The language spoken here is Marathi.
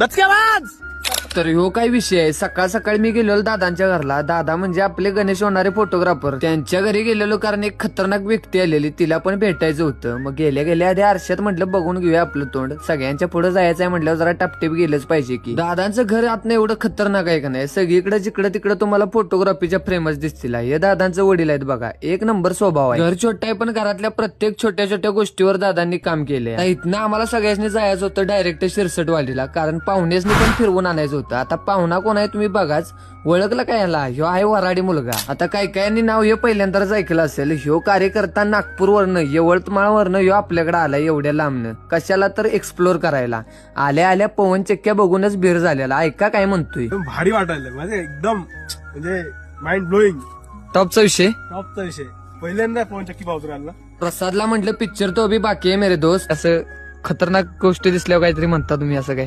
Let's get Odds! तर ह्यो काय विषय आहे? सकाळ सकाळी मी गेलेलो दादांच्या घरला. दादा म्हणजे आपले गणेश होणारे फोटोग्राफर त्यांच्या घरी गेलेलो कारण एक खतरनाक व्यक्ती आलेली. तिला पण भेटायचं होतं. मग गेल्या गेल्या आधी आरशात म्हटलं बघून घेऊया आपलं तोंड. सगळ्यांच्या पुढे आहे म्हंटल जरा टापटीप गेलंच पाहिजे की. दादांचं घर आता एवढं खतरनाक आहे का नाही? सगळीकडे जिकडे तिकडे तुम्हाला फोटोग्राफीच्या फ्रेमच दिसतील. हे दादांचं वडील आहेत बघा. एक नंबर स्वभाव आहे. घर छोटं आहे पण घरातल्या प्रत्येक छोट्या छोट्या गोष्टीवर दादांनी काम केले इथनं आम्हाला सगळ्यांनी जायचं होतं डायरेक्ट शिरसट वालीला कारण पाहुणेसनी पण फिरवून आणायचं होतं. आता पाहुणा कोण आहे तुम्ही बघाच. ओळखलं काय याला? ह्यो आहे वराडी मुलगा. आता काय कायांनी नाव हे पहिल्यांदाच ऐकलं असेल. ह्यो कार्यकर्ता नागपूरवरनं यवतमाळवरनं ह्यो आपल्याकडे आला एवढ्या लांबनं. कशाला तर एक्सप्लोर करायला. आल्या आल्या पवन चक्क्या बघूनच बीर झालेला. ऐका काय म्हणतोय. एकदम भारी वाटायला. म्हणजे एकदम म्हणजे माइंड ब्लोईंग टॉपचा विषय? टॉपचा विषय. पहिल्यांदा फोन चक्की पावतो आला प्रसादला म्हटलं पिक्चर तो बी बाकी आहे मेरे दोस्त. असं खतरनाक गोष्टी दिसल्यावर काहीतरी म्हणता तुम्ही असं काय?